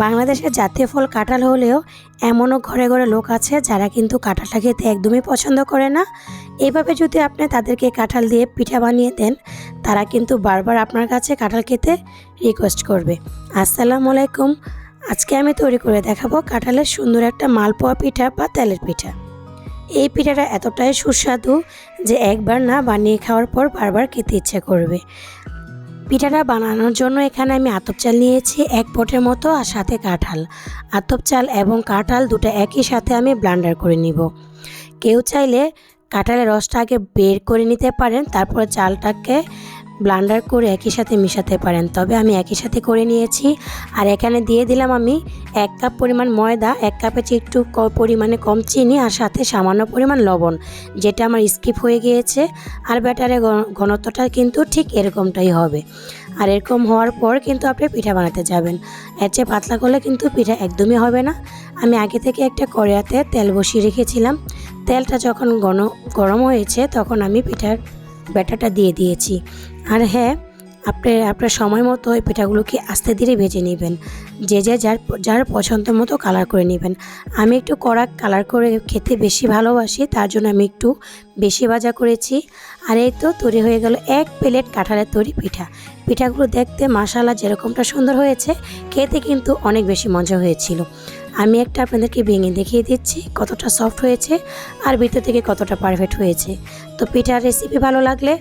বাংলাদেশের জাতীয় ফল কাঁঠাল হলেও এমনও ঘরে ঘরে লোক আছে যারা কিন্তু কাঁঠালটা খেতে একদমই পছন্দ করে না। এভাবে যদি আপনি তাদেরকে কাঁঠাল দিয়ে পিঠা বানিয়ে দেন, তারা কিন্তু বারবার আপনার কাছে কাঁঠাল খেতে রিকোয়েস্ট করবে। আসসালামু আলাইকুম। আজকে আমি তৈরি করে দেখাবো কাঁঠালের সুন্দর একটা মালপোয়া পিঠা বা তেলের পিঠা। এই পিঠাটা এতটাই সুস্বাদু যে একবার না বানিয়ে খাওয়ার পর বারবার খেতে ইচ্ছে করবে। পিঠাটা বানানোর জন্য এখানে আমি আতপ চাল নিয়েছি, এক পটের মতো আর সাথে কাঁঠাল। আতপ চাল এবং কাঁঠাল দুটো একই সাথে আমি ব্লান্ডার করে নিব। কেউ চাইলে কাঁঠালের রসটা আগে বের করে নিতে পারেন, তারপরে চালটাকে ব্লান্ডার করে একই সাথে মিশাতে পারেন। তবে আমি একই সাথে করে নিয়েছি আর এখানে দিয়ে দিলাম আমি এক কাপ পরিমাণ ময়দা, এক চেয়ে একটু পরিমাণে কম চিনি আর সাথে সামান্য পরিমাণ লবণ, যেটা আমার স্কিপ হয়ে গিয়েছে আর ব্যাটারের ঘন- ঘনত্বটা কিন্তু ঠিক এরকমটাই হবে। আর এরকম হওয়ার পর কিন্তু আপনি পিঠা বানাতে যাবেন। এর চেয়ে পাতলা করলে কিন্তু পিঠা একদমই হবে না। আমি আগে থেকে একটা কড়াইতে তেল বসিয়ে রেখেছিলাম। তেলটা যখন ঘন গরম হয়েছে তখন আমি পিঠার ব্যাটারটা দিয়ে দিয়েছি। আর হ্যাঁ আপনি, আপনার সময় মতো ওই পিঠাগুলোকে আস্তে ধীরে ভেজে নেবেন। যে যে, যার যার পছন্দ মতো কালার করে নেবেন। আমি একটু কড়া কালার করে খেতে বেশি ভালোবাসি, তার জন্য আমি একটু বেশি ভাজা করেছি। আর এই তো তৈরি হয়ে গেল এক প্লেট কাঁঠালের তৈরি পিঠা। পিঠাগুলো দেখতে মাসালা যেরকমটা সুন্দর হয়েছে, খেতে কিন্তু অনেক বেশি মজা হয়েছিল। আমি একটা আপনাদেরকে ভেঙে দেখিয়ে দিচ্ছি কতটা সফট হয়েছে আর ভিতর থেকে কতটা পারফেক্ট হয়েছে। তো পিঠার রেসিপি ভালো লাগলে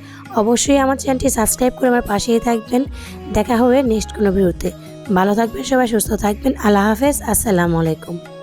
অবশ্যই আমার চ্যানেলটি সাবস্ক্রাইব করে আমার পাশেই থাকবেন। দেখা হবে নেক্সট কোনো ভিডিওতে। ভালো থাকবেন সবাই, সুস্থ থাকবেন। আল্লাহ হাফেজ। আসসালামু আলাইকুম।